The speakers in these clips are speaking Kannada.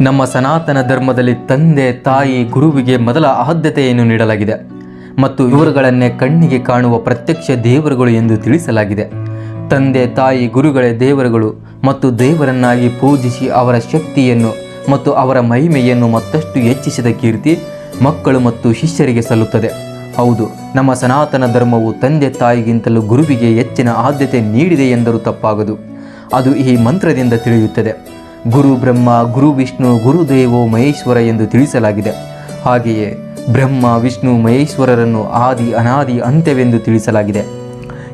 ನಮ್ಮ ಸನಾತನ ಧರ್ಮದಲ್ಲಿ ತಂದೆ, ತಾಯಿ, ಗುರುವಿಗೆ ಮೊದಲ ಆದ್ಯತೆಯನ್ನು ನೀಡಲಾಗಿದೆ ಮತ್ತು ಇವರುಗಳನ್ನೇ ಕಣ್ಣಿಗೆ ಕಾಣುವ ಪ್ರತ್ಯಕ್ಷ ದೇವರುಗಳು ಎಂದು ತಿಳಿಸಲಾಗಿದೆ. ತಂದೆ, ತಾಯಿ, ಗುರುಗಳೇ ದೇವರುಗಳು ಮತ್ತು ದೇವರನ್ನಾಗಿ ಪೂಜಿಸಿ ಅವರ ಶಕ್ತಿಯನ್ನು ಮತ್ತು ಅವರ ಮಹಿಮೆಯನ್ನು ಮತ್ತಷ್ಟು ಹೆಚ್ಚಿಸಿದ ಕೀರ್ತಿ ಮಕ್ಕಳು ಮತ್ತು ಶಿಷ್ಯರಿಗೆ ಸಲ್ಲುತ್ತದೆ. ಹೌದು, ನಮ್ಮ ಸನಾತನ ಧರ್ಮವು ತಂದೆ, ತಾಯಿಗಿಂತಲೂ ಗುರುವಿಗೆ ಹೆಚ್ಚಿನ ಆದ್ಯತೆ ನೀಡಿದೆ ಎಂದರೂ ತಪ್ಪಾಗದು. ಅದು ಈ ಮಂತ್ರದಿಂದ ತಿಳಿಯುತ್ತದೆ. ಗುರು ಬ್ರಹ್ಮ, ಗುರು ವಿಷ್ಣು ಗುರುದೇವೋ ಮಹೇಶ್ವರ ಎಂದು ತಿಳಿಸಲಾಗಿದೆ. ಹಾಗೆಯೇ ಬ್ರಹ್ಮ, ವಿಷ್ಣು, ಮಹೇಶ್ವರರನ್ನು ಆದಿ, ಅನಾದಿ, ಅಂತ್ಯವೆಂದು ತಿಳಿಸಲಾಗಿದೆ.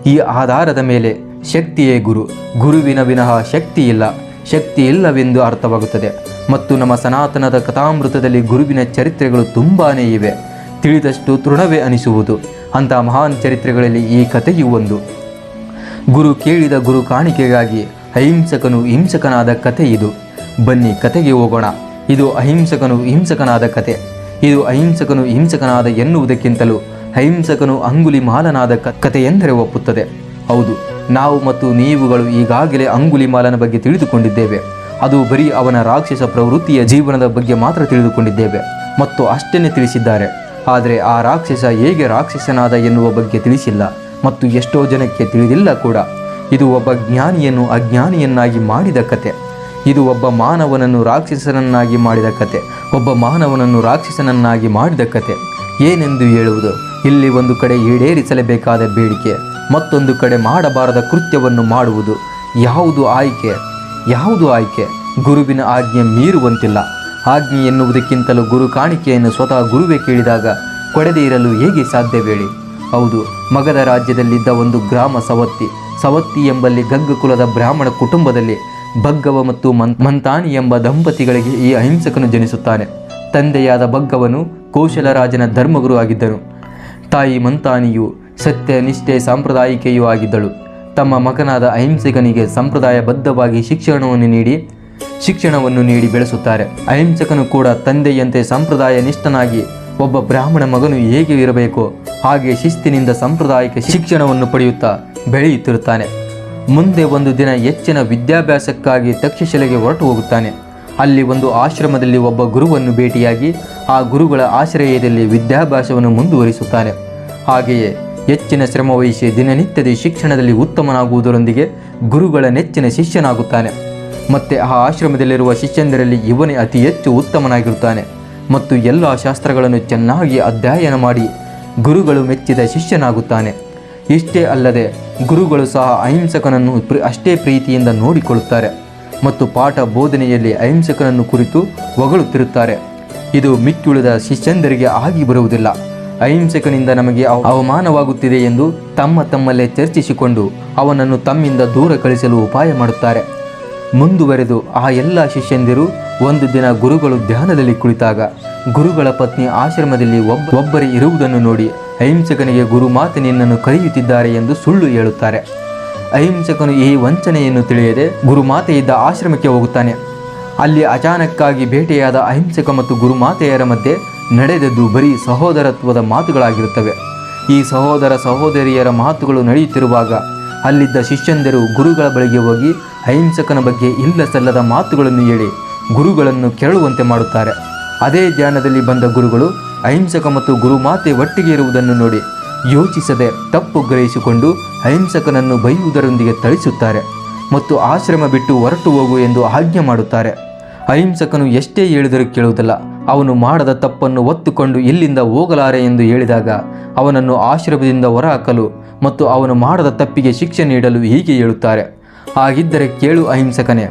ಈ ಆಧಾರದ ಮೇಲೆ ಶಕ್ತಿಯೇ ಗುರು. ಗುರುವಿನ ವಿನಃ ಶಕ್ತಿ ಇಲ್ಲ ಶಕ್ತಿ ಇಲ್ಲವೆಂದು ಅರ್ಥವಾಗುತ್ತದೆ. ಮತ್ತು ನಮ್ಮ ಸನಾತನದ ಕಥಾಮೃತದಲ್ಲಿ ಗುರುವಿನ ಚರಿತ್ರೆಗಳು ತುಂಬಾ ಇವೆ. ತಿಳಿದಷ್ಟು ತೃಣವೇ ಅನಿಸುವುದು. ಅಂಥ ಮಹಾನ್ ಚರಿತ್ರೆಗಳಲ್ಲಿ ಈ ಕಥೆಯೂ ಒಂದು. ಗುರು ಕೇಳಿದ ಗುರು ಕಾಣಿಕೆಗಾಗಿ ಅಹಿಂಸಕನು ಹಿಂಸಕನಾದ ಕಥೆ ಇದು. ಬನ್ನಿ ಕತೆಗೆ ಹೋಗೋಣ. ಇದು ಅಹಿಂಸಕನು ಹಿಂಸಕನಾದ ಕತೆ ಇದು ಅಹಿಂಸಕನು ಹಿಂಸಕನಾದ ಎನ್ನುವುದಕ್ಕಿಂತಲೂ ಅಹಿಂಸಕನು ಅಂಗುಲಿ ಮಾಲನಾದ ಎಂದರೆ ಒಪ್ಪುತ್ತದೆ. ಹೌದು, ನಾವು ಮತ್ತು ನೀವುಗಳು ಈಗಾಗಲೇ ಅಂಗುಲಿ ಮಾಲನ ಬಗ್ಗೆ ತಿಳಿದುಕೊಂಡಿದ್ದೇವೆ. ಅದು ಬರೀ ಅವನ ರಾಕ್ಷಸ ಪ್ರವೃತ್ತಿಯ ಜೀವನದ ಬಗ್ಗೆ ಮಾತ್ರ ತಿಳಿದುಕೊಂಡಿದ್ದೇವೆ. ಮತ್ತು ಅಷ್ಟನ್ನೇ ತಿಳಿಸಿದ್ದಾರೆ. ಆದರೆ ಆ ರಾಕ್ಷಸ ಹೇಗೆ ರಾಕ್ಷಸನಾದ ಎನ್ನುವ ಬಗ್ಗೆ ತಿಳಿಸಿಲ್ಲ. ಮತ್ತು ಎಷ್ಟೋ ಜನಕ್ಕೆ ತಿಳಿದಿಲ್ಲ ಕೂಡ. ಇದು ಒಬ್ಬ ಜ್ಞಾನಿಯನ್ನು ಅಜ್ಞಾನಿಯನ್ನಾಗಿ ಮಾಡಿದ ಕತೆ ಇದು ಒಬ್ಬ ಮಾನವನನ್ನು ರಾಕ್ಷಸನನ್ನಾಗಿ ಮಾಡಿದ ಕತೆ. ಒಬ್ಬ ಮಾನವನನ್ನು ರಾಕ್ಷಸನನ್ನಾಗಿ ಮಾಡಿದ ಕತೆ. ಏನೆಂದು ಹೇಳುವುದು? ಇಲ್ಲಿ ಒಂದು ಕಡೆ ಈಡೇರಿಸಲೇಬೇಕಾದ ಬೇಡಿಕೆ, ಮತ್ತೊಂದು ಕಡೆ ಮಾಡಬಾರದ ಕೃತ್ಯವನ್ನು ಮಾಡುವುದು. ಯಾವುದು ಆಯ್ಕೆ? ಯಾವುದು ಆಯ್ಕೆ? ಗುರುವಿನ ಆಜ್ಞೆ ಮೀರುವಂತಿಲ್ಲ. ಆಜ್ಞೆ ಎನ್ನುವುದಕ್ಕಿಂತಲೂ ಗುರು ಕಾಣಿಕೆಯನ್ನು ಸ್ವತಃ ಗುರುವೇ ಕೇಳಿದಾಗ ಕೊಡದೇ ಇರಲು ಹೇಗೆ ಸಾಧ್ಯವೇಳಿ? ಹೌದು ಮಗಧ ರಾಜ್ಯದಲ್ಲಿದ್ದ ಒಂದು ಗ್ರಾಮ ಸವತ್ತಿ ಸವತ್ತಿ ಎಂಬಲ್ಲಿ ಗಂಗ ಕುಲದ ಬ್ರಾಹ್ಮಣ ಕುಟುಂಬದಲ್ಲಿ ಬಗ್ಗವ ಮತ್ತು ಮಂತಾನಿ ಎಂಬ ದಂಪತಿಗಳಿಗೆ ಈ ಅಹಿಂಸಕನು ಜನಿಸುತ್ತಾನೆ. ತಂದೆಯಾದ ಬಗ್ಗವನು ಕೌಶಲರಾಜನ ಧರ್ಮಗುರು ಆಗಿದ್ದನು. ತಾಯಿ ಮಂತಾನಿಯು ಸತ್ಯ, ನಿಷ್ಠೆ, ಸಾಂಪ್ರದಾಯಿಕೆಯೂ ಆಗಿದ್ದಳು. ತಮ್ಮ ಮಗನಾದ ಅಹಿಂಸಕನಿಗೆ ಸಂಪ್ರದಾಯಬದ್ಧವಾಗಿ ಶಿಕ್ಷಣವನ್ನು ನೀಡಿ ಶಿಕ್ಷಣವನ್ನು ನೀಡಿ ಬೆಳೆಸುತ್ತಾರೆ. ಅಹಿಂಸಕನು ಕೂಡ ತಂದೆಯಂತೆ ಸಂಪ್ರದಾಯ ನಿಷ್ಠನಾಗಿ ಒಬ್ಬ ಬ್ರಾಹ್ಮಣ ಮಗನು ಹೇಗೆ ಇರಬೇಕೋ ಹಾಗೆ ಶಿಸ್ತಿನಿಂದ ಸಾಂಪ್ರದಾಯಿಕ ಶಿಕ್ಷಣವನ್ನು ಪಡೆಯುತ್ತಾ ಬೆಳೆಯುತ್ತಿರುತ್ತಾನೆ. ಮುಂದೆ ಒಂದು ದಿನ ಹೆಚ್ಚಿನ ವಿದ್ಯಾಭ್ಯಾಸಕ್ಕಾಗಿ ತಕ್ಷಶಿಲೆಗೆ ಹೊರಟು ಹೋಗುತ್ತಾನೆ. ಅಲ್ಲಿ ಒಂದು ಆಶ್ರಮದಲ್ಲಿ ಒಬ್ಬ ಗುರುವನ್ನು ಭೇಟಿಯಾಗಿ ಆ ಗುರುಗಳ ಆಶ್ರಯದಲ್ಲಿ ವಿದ್ಯಾಭ್ಯಾಸವನ್ನು ಮುಂದುವರಿಸುತ್ತಾನೆ. ಹಾಗೆಯೇ ಹೆಚ್ಚಿನ ಶ್ರಮವಹಿಸಿ ದಿನನಿತ್ಯದ ಶಿಕ್ಷಣದಲ್ಲಿ ಉತ್ತಮನಾಗುವುದರೊಂದಿಗೆ ಗುರುಗಳ ನೆಚ್ಚಿನ ಶಿಷ್ಯನಾಗುತ್ತಾನೆ. ಮತ್ತೆ ಆ ಆಶ್ರಮದಲ್ಲಿರುವ ಶಿಷ್ಯಂದರಲ್ಲಿ ಇವನೇ ಅತಿ ಹೆಚ್ಚು ಉತ್ತಮನಾಗಿರುತ್ತಾನೆ. ಮತ್ತು ಎಲ್ಲ ಶಾಸ್ತ್ರಗಳನ್ನು ಚೆನ್ನಾಗಿ ಅಧ್ಯಯನ ಮಾಡಿ ಗುರುಗಳು ಮೆಚ್ಚಿದ ಶಿಷ್ಯನಾಗುತ್ತಾನೆ. ಇಷ್ಟೇ ಅಲ್ಲದೆ ಗುರುಗಳು ಸಹ ಅಹಿಂಸಕನನ್ನು ಅಷ್ಟೇ ಪ್ರೀತಿಯಿಂದ ನೋಡಿಕೊಳ್ಳುತ್ತಾರೆ ಮತ್ತು ಪಾಠ ಬೋಧನೆಯಲ್ಲಿ ಅಹಿಂಸಕನನ್ನು ಕುರಿತು ಹೊಗಳುತ್ತಿರುತ್ತಾರೆ. ಇದು ಮಿಕ್ಕುಳಿದ ಶಿಷ್ಯಂದರಿಗೆ ಆಗಿ ಬರುವುದಿಲ್ಲ. ಅಹಿಂಸಕನಿಂದ ನಮಗೆ ಅವ- ಅವಮಾನವಾಗುತ್ತಿದೆ ಎಂದು ತಮ್ಮ ತಮ್ಮಲ್ಲೇ ಚರ್ಚಿಸಿಕೊಂಡು ಅವನನ್ನು ತಮ್ಮಿಂದ ದೂರ ಕಳಿಸಲು ಉಪಾಯ ಮಾಡುತ್ತಾರೆ. ಮುಂದುವರೆದು ಆ ಎಲ್ಲ ಶಿಷ್ಯಂದಿರು ಒಂದು ದಿನ ಗುರುಗಳು ಧ್ಯಾನದಲ್ಲಿ ಕುಳಿತಾಗ ಗುರುಗಳ ಪತ್ನಿ ಆಶ್ರಮದಲ್ಲಿ ಒಬ್ಬ ಒಬ್ಬರೇ ಇರುವುದನ್ನು ನೋಡಿ ಅಹಿಂಸಕನಿಗೆ ಗುರುಮಾತೆ ನಿನ್ನನ್ನು ಕರೆಯುತ್ತಿದ್ದಾರೆ ಎಂದು ಸುಳ್ಳು ಹೇಳುತ್ತಾರೆ. ಅಹಿಂಸಕನು ಈ ವಂಚನೆಯನ್ನು ತಿಳಿಯದೆ ಗುರುಮಾತೆ ಇದ್ದ ಆಶ್ರಮಕ್ಕೆ ಹೋಗುತ್ತಾನೆ. ಅಲ್ಲಿ ಅಚಾನಕ್ಕಾಗಿ ಭೇಟಿಯಾದ ಅಹಿಂಸಕ ಮತ್ತು ಗುರುಮಾತೆಯರ ಮಧ್ಯೆ ನಡೆದದ್ದು ಬರೀ ಸಹೋದರತ್ವದ ಮಾತುಗಳಾಗಿರುತ್ತವೆ. ಈ ಸಹೋದರ ಸಹೋದರಿಯರ ಮಾತುಗಳು ನಡೆಯುತ್ತಿರುವಾಗ ಅಲ್ಲಿದ್ದ ಶಿಷ್ಯಂದರು ಗುರುಗಳ ಬಳಿಗೆ ಹೋಗಿ ಅಹಿಂಸಕನ ಬಗ್ಗೆ ಇಲ್ಲ ಸಲ್ಲದ ಮಾತುಗಳನ್ನು ಹೇಳಿ ಗುರುಗಳನ್ನು ಕೆರಳುವಂತೆ ಮಾಡುತ್ತಾರೆ. ಅದೇ ಧ್ಯಾನದಲ್ಲಿ ಬಂದ ಗುರುಗಳು ಅಹಿಂಸಕ ಮತ್ತು ಗುರುಮಾತೆ ಒಟ್ಟಿಗೆ ಇರುವುದನ್ನು ನೋಡಿ ಯೋಚಿಸದೆ ತಪ್ಪು ಗ್ರಹಿಸಿಕೊಂಡು ಅಹಿಂಸಕನನ್ನು ಬೈಯುವುದರೊಂದಿಗೆ ಥಳಿಸುತ್ತಾರೆ ಮತ್ತು ಆಶ್ರಮ ಬಿಟ್ಟು ಹೊರಟು ಹೋಗು ಎಂದು ಆಜ್ಞೆ ಮಾಡುತ್ತಾರೆ. ಅಹಿಂಸಕನು ಎಷ್ಟೇ ಹೇಳಿದರೂ ಕೇಳುವುದಿಲ್ಲ. ಅವನು ಮಾಡದ ತಪ್ಪನ್ನು ಒತ್ತುಕೊಂಡು ಇಲ್ಲಿಂದ ಹೋಗಲಾರೆ ಎಂದು ಹೇಳಿದಾಗ ಅವನನ್ನು ಆಶ್ರಮದಿಂದ ಹೊರಹಾಕಲು ಮತ್ತು ಅವನು ಮಾಡದ ತಪ್ಪಿಗೆ ಶಿಕ್ಷೆ ನೀಡಲು ಹೀಗೆ ಹೇಳುತ್ತಾರೆ. ಹಾಗಿದ್ದರೆ ಕೇಳು ಅಹಿಂಸಕನೇ,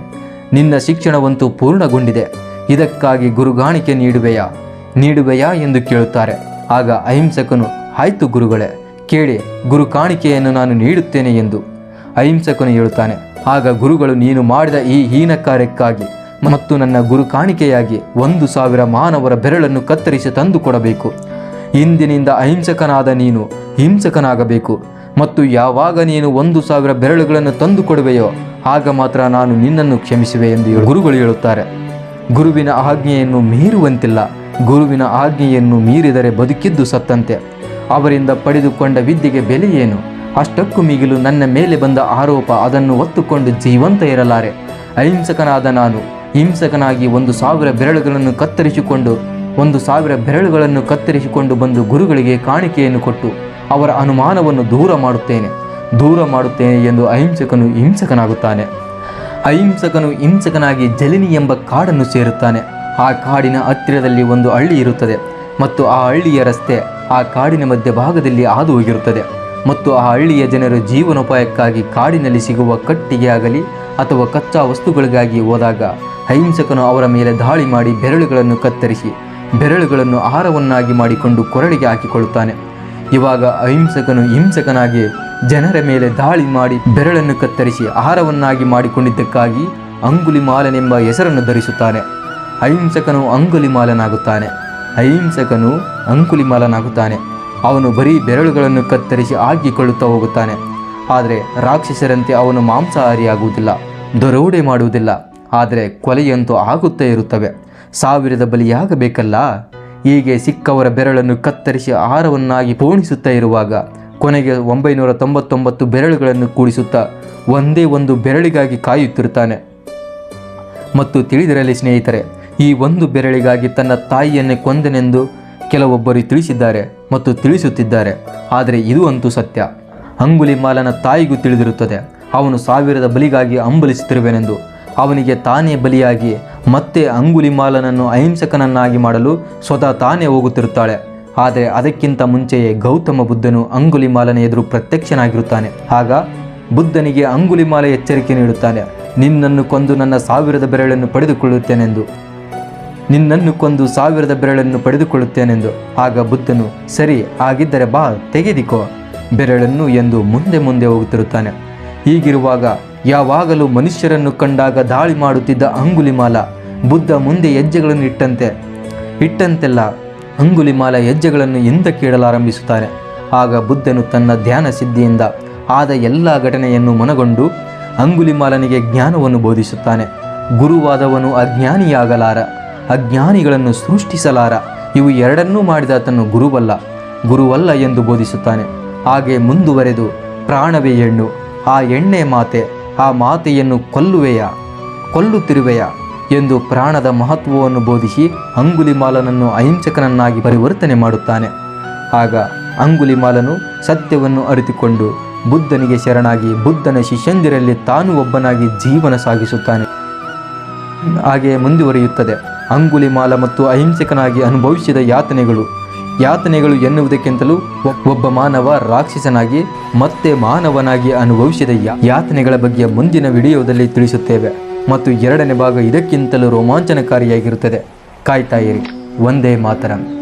ನಿನ್ನ ಶಿಕ್ಷಣವಂತೂ ಪೂರ್ಣಗೊಂಡಿದೆ. ಇದಕ್ಕಾಗಿ ಗುರುಗಾಣಿಕೆ ನೀಡುವೆಯಾ? ನೀಡುವೆಯಾ ಎಂದು ಕೇಳುತ್ತಾರೆ. ಆಗ ಅಹಿಂಸಕನು, ಆಯ್ತು ಗುರುಗಳೇ, ಕೇಳಿ ಗುರು ಕಾಣಿಕೆಯನ್ನು ನಾನು ನೀಡುತ್ತೇನೆ ಎಂದು. ಅಹಿಂಸಕನು ಹೇಳುತ್ತಾನೆ, ಆಗ ಗುರುಗಳು ನೀನು ಮಾಡಿದ ಈ ಹೀನ ಕಾರ್ಯಕ್ಕಾಗಿ ಮತ್ತು ನನ್ನ ಗುರು ಕಾಣಿಕೆಯಾಗಿ ಒಂದು ಸಾವಿರ ಮಾನವರ ಬೆರಳನ್ನು ಕತ್ತರಿಸಿ ತಂದು ಕೊಡಬೇಕು ಇಂದಿನಿಂದ ಅಹಿಂಸಕನಾದ ನೀನು ಹಿಂಸಕನಾಗಬೇಕು ಮತ್ತು ಯಾವಾಗ ನೀನು ಒಂದು ಸಾವಿರ ಬೆರಳುಗಳನ್ನು ತಂದು ಕೊಡುವೆಯೋ ಆಗ ಮಾತ್ರ ನಾನು ನಿನ್ನನ್ನು ಕ್ಷಮಿಸುವೆ ಎಂದು ಗುರುಗಳು ಹೇಳುತ್ತಾರೆ ಗುರುವಿನ ಆಜ್ಞೆಯನ್ನು ಮೀರುವಂತಿಲ್ಲ. ಗುರುವಿನ ಆಜ್ಞೆಯನ್ನು ಮೀರಿದರೆ ಬದುಕಿದ್ದು ಸತ್ತಂತೆ. ಅವರಿಂದ ಪಡೆದುಕೊಂಡ ವಿದ್ಯೆಗೆ ಬೆಲೆ ಏನು? ಅಷ್ಟಕ್ಕೂ ಮಿಗಿಲು ನನ್ನ ಮೇಲೆ ಬಂದ ಆರೋಪ ಅದನ್ನು ಒತ್ತುಕೊಂಡು ಜೀವಂತ ಇರಲಾರೆ. ಅಹಿಂಸಕನಾದ ನಾನು, ಹಿಂಸಕನಾಗಿ ಒಂದು ಸಾವಿರ ಬೆರಳುಗಳನ್ನು ಕತ್ತರಿಸಿಕೊಂಡು, ಒಂದು ಸಾವಿರ ಬೆರಳುಗಳನ್ನು ಕತ್ತರಿಸಿಕೊಂಡು ಬಂದು ಗುರುಗಳಿಗೆ ಕಾಣಿಕೆಯನ್ನು ಕೊಟ್ಟು, ಅವರ ಅನುಮಾನವನ್ನು ದೂರ ಮಾಡುತ್ತೇನೆ. ದೂರ ಮಾಡುತ್ತೇನೆ ಎಂದು ಅಹಿಂಸಕನು ಹಿಂಸಕನಾಗುತ್ತಾನೆ. ಅಹಿಂಸಕನು ಹಿಂಸಕನಾಗಿ ಜಲಿನಿ ಎಂಬ ಕಾಡನ್ನು ಸೇರುತ್ತಾನೆ. ಆ ಕಾಡಿನ ಹತ್ತಿರದಲ್ಲಿ ಒಂದು ಹಳ್ಳಿ ಇರುತ್ತದೆ ಮತ್ತು ಆ ಹಳ್ಳಿಯ ರಸ್ತೆ ಆ ಕಾಡಿನ ಮಧ್ಯಭಾಗದಲ್ಲಿ ಹಾದು ಹೋಗಿರುತ್ತದೆ ಮತ್ತು ಆ ಹಳ್ಳಿಯ ಜನರು ಜೀವನೋಪಾಯಕ್ಕಾಗಿ ಕಾಡಿನಲ್ಲಿ ಸಿಗುವ ಕಟ್ಟಿಗೆ ಆಗಲಿ ಅಥವಾ ಕಚ್ಚಾ ವಸ್ತುಗಳಿಗಾಗಿ ಹೋದಾಗ ಅಹಿಂಸಕನು ಅವರ ಮೇಲೆ ದಾಳಿ ಮಾಡಿ ಬೆರಳುಗಳನ್ನು ಕತ್ತರಿಸಿ ಬೆರಳುಗಳನ್ನು ಆಹಾರವನ್ನಾಗಿ ಮಾಡಿಕೊಂಡು ಕೊರಳಿಗೆ ಹಾಕಿಕೊಳ್ಳುತ್ತಾನೆ. ಇವಾಗ ಅಹಿಂಸಕನು ಹಿಂಸಕನಾಗಿ ಜನರ ಮೇಲೆ ದಾಳಿ ಮಾಡಿ ಬೆರಳನ್ನು ಕತ್ತರಿಸಿ ಆಹಾರವನ್ನಾಗಿ ಮಾಡಿಕೊಂಡಿದ್ದಕ್ಕಾಗಿ ಅಂಗುಲಿಮಾಲನೆಂಬ ಹೆಸರನ್ನು ಧರಿಸುತ್ತಾನೆ. ಅಹಿಂಸಕನು ಅಂಗುಲಿಮಾಲನಾಗುತ್ತಾನೆ. ಅಹಿಂಸಕನು ಅಂಕುಲಿಮಾಲನಾಗುತ್ತಾನೆ. ಅವನು ಬರೀ ಬೆರಳುಗಳನ್ನು ಕತ್ತರಿಸಿ ಹಾಕಿಕೊಳ್ಳುತ್ತಾ ಹೋಗುತ್ತಾನೆ. ಆದರೆ ರಾಕ್ಷಸರಂತೆ ಅವನು ಮಾಂಸಾಹಾರಿಯಾಗುವುದಿಲ್ಲ, ದೊರೌಡೆ ಮಾಡುವುದಿಲ್ಲ. ಆದರೆ ಕೊಲೆಯಂತೂ ಆಗುತ್ತೇ ಇರುತ್ತವೆ. ಸಾವಿರದ ಬಲಿಯಾಗಬೇಕಲ್ಲ? ಹೀಗೆ ಸಿಕ್ಕವರ ಬೆರಳನ್ನು ಕತ್ತರಿಸಿ ಆಹಾರವನ್ನಾಗಿ ಪೋಣಿಸುತ್ತಾ ಇರುವಾಗ ಕೊನೆಗೆ ಒಂಬೈನೂರ ತೊಂಬತ್ತೊಂಬತ್ತು ಬೆರಳುಗಳನ್ನು ಕೂಡಿಸುತ್ತಾ ಒಂದೇ ಒಂದು ಬೆರಳಿಗಾಗಿ ಕಾಯುತ್ತಿರುತ್ತಾನೆ. ಮತ್ತು ತಿಳಿದಿರಲಿ ಸ್ನೇಹಿತರೆ, ಈ ಒಂದು ಬೆರಳಿಗಾಗಿ ತನ್ನ ತಾಯಿಯನ್ನೇ ಕೊಂದನೆಂದು ಕೆಲವೊಬ್ಬರು ತಿಳಿಸಿದ್ದಾರೆ ಮತ್ತು ತಿಳಿಸುತ್ತಿದ್ದಾರೆ. ಆದರೆ ಇದು ಅಂತೂ ಸತ್ಯ. ಅಂಗುಲಿಮಾಲನ ತಾಯಿಗೂ ತಿಳಿದಿರುತ್ತದೆ, ಅವನು ಸಾವಿರದ ಬಲಿಗಾಗಿ ಅಂಬಲಿಸುತ್ತಿರುವೆನೆಂದು. ಅವನಿಗೆ ತಾನೇ ಬಲಿಯಾಗಿ ಮತ್ತೆ ಅಂಗುಲಿಮಾಲನನ್ನು ಅಹಿಂಸಕನನ್ನಾಗಿ ಮಾಡಲು ಸ್ವತಃ ತಾನೇ ಹೋಗುತ್ತಿರುತ್ತಾಳೆ. ಆದರೆ ಅದಕ್ಕಿಂತ ಮುಂಚೆಯೇ ಗೌತಮ ಬುದ್ಧನು ಅಂಗುಲಿಮಾಲನ ಎದುರು ಪ್ರತ್ಯಕ್ಷನಾಗಿರುತ್ತಾನೆ. ಆಗ ಬುದ್ಧನಿಗೆ ಅಂಗುಲಿಮಾಲ ಎಚ್ಚರಿಕೆ ನೀಡುತ್ತಾನೆ. ನಿನ್ನನ್ನು ಕೊಂದು ನನ್ನ ಸಾವಿರದ ಬೆರಳನ್ನು ಪಡೆದುಕೊಳ್ಳುತ್ತೇನೆಂದು. ನಿನ್ನನ್ನು ಕೊಂದು ಸಾವಿರದ ಬೆರಳನ್ನು ಪಡೆದುಕೊಳ್ಳುತ್ತೇನೆಂದು. ಆಗ ಬುದ್ಧನು, ಸರಿ ಆಗಿದ್ದರೆ ಬಾ, ತೆಗೆದಿಕೋ. ಬೆರಳನ್ನು ಎಂದು ಮುಂದೆ ಮುಂದೆ ಹೋಗುತ್ತಿರುತ್ತಾನೆ. ಹೀಗಿರುವಾಗ ಯಾವಾಗಲೂ ಮನುಷ್ಯರನ್ನು ಕಂಡಾಗ ದಾಳಿ ಮಾಡುತ್ತಿದ್ದ ಅಂಗುಲಿಮಾಲ ಬುದ್ಧ ಮುಂದೆ ಹೆಜ್ಜೆಗಳನ್ನು ಇಟ್ಟಂತೆ. ಇಟ್ಟಂತೆಲ್ಲ ಅಂಗುಲಿಮಾಲ ಹೆಜ್ಜೆಗಳನ್ನು ಹಿಂದಕ್ಕೆ ಇಡಲಾರಂಭಿಸುತ್ತಾನೆ ಆಗ ಬುದ್ಧನು ತನ್ನ ಧ್ಯಾನ ಸಿದ್ಧಿಯಿಂದ ಆದ ಎಲ್ಲ ಘಟನೆಯನ್ನು ಮನಗೊಂಡು ಅಂಗುಲಿಮಾಲನಿಗೆ ಜ್ಞಾನವನ್ನು ಬೋಧಿಸುತ್ತಾನೆ. ಗುರುವಾದವನು ಅಜ್ಞಾನಿಯಾಗಲಾರ, ಅಜ್ಞಾನಿಗಳನ್ನು ಸೃಷ್ಟಿಸಲಾರ, ಇವು ಎರಡನ್ನೂ ಮಾಡಿದ ತನ್ನ ಗುರುವಲ್ಲ ಗುರುವಲ್ಲ ಎಂದು ಬೋಧಿಸುತ್ತಾನೆ. ಹಾಗೆ ಮುಂದುವರೆದು ಪ್ರಾಣವೇ ಹೆಣ್ಣು, ಆ ಎಣ್ಣೆ ಮಾತೆ, ಆ ಮಾತೆಯನ್ನು ಕೊಲ್ಲುವೆಯ, ಕೊಲ್ಲುತ್ತಿರುವೆಯ? ಎಂದು ಪ್ರಾಣದ ಮಹತ್ವವನ್ನು ಬೋಧಿಸಿ ಅಂಗುಲಿಮಾಲನನ್ನು ಅಹಿಂಸಕನನ್ನಾಗಿ ಪರಿವರ್ತನೆ ಮಾಡುತ್ತಾನೆ. ಆಗ ಅಂಗುಲಿಮಾಲನು ಸತ್ಯವನ್ನು ಅರಿತುಕೊಂಡು ಬುದ್ಧನಿಗೆ ಶರಣಾಗಿ ಬುದ್ಧನ ಶಿಷ್ಯಂದಿರಲ್ಲಿ ತಾನು ಒಬ್ಬನಾಗಿ ಜೀವನ ಸಾಗಿಸುತ್ತಾನೆ. ಹಾಗೆ ಮುಂದುವರಿಯುತ್ತದೆ. ಅಂಗುಲಿಮಾಲ ಮತ್ತು ಅಹಿಂಸಕನಾಗಿ ಅನುಭವಿಸಿದ ಯಾತನೆಗಳು. ಯಾತನೆಗಳು ಎನ್ನುವುದಕ್ಕಿಂತಲೂ ಒಬ್ಬ ಮಾನವ ರಾಕ್ಷಸನಾಗಿ ಮತ್ತೆ ಮಾನವನಾಗಿ ಅನುಭವಿಸಿದ ಯಾತನೆಗಳ ಬಗ್ಗೆ ಮುಂದಿನ ವಿಡಿಯೋದಲ್ಲಿ ತಿಳಿಸುತ್ತೇವೆ. ಮತ್ತು ಎರಡನೇ ಭಾಗ ಇದಕ್ಕಿಂತಲೂ ರೋಮಾಂಚನಕಾರಿಯಾಗಿರುತ್ತದೆ. ಕಾಯ್ತಾ ಇರಿ. ಒಂದೇ ಮಾತರಂ.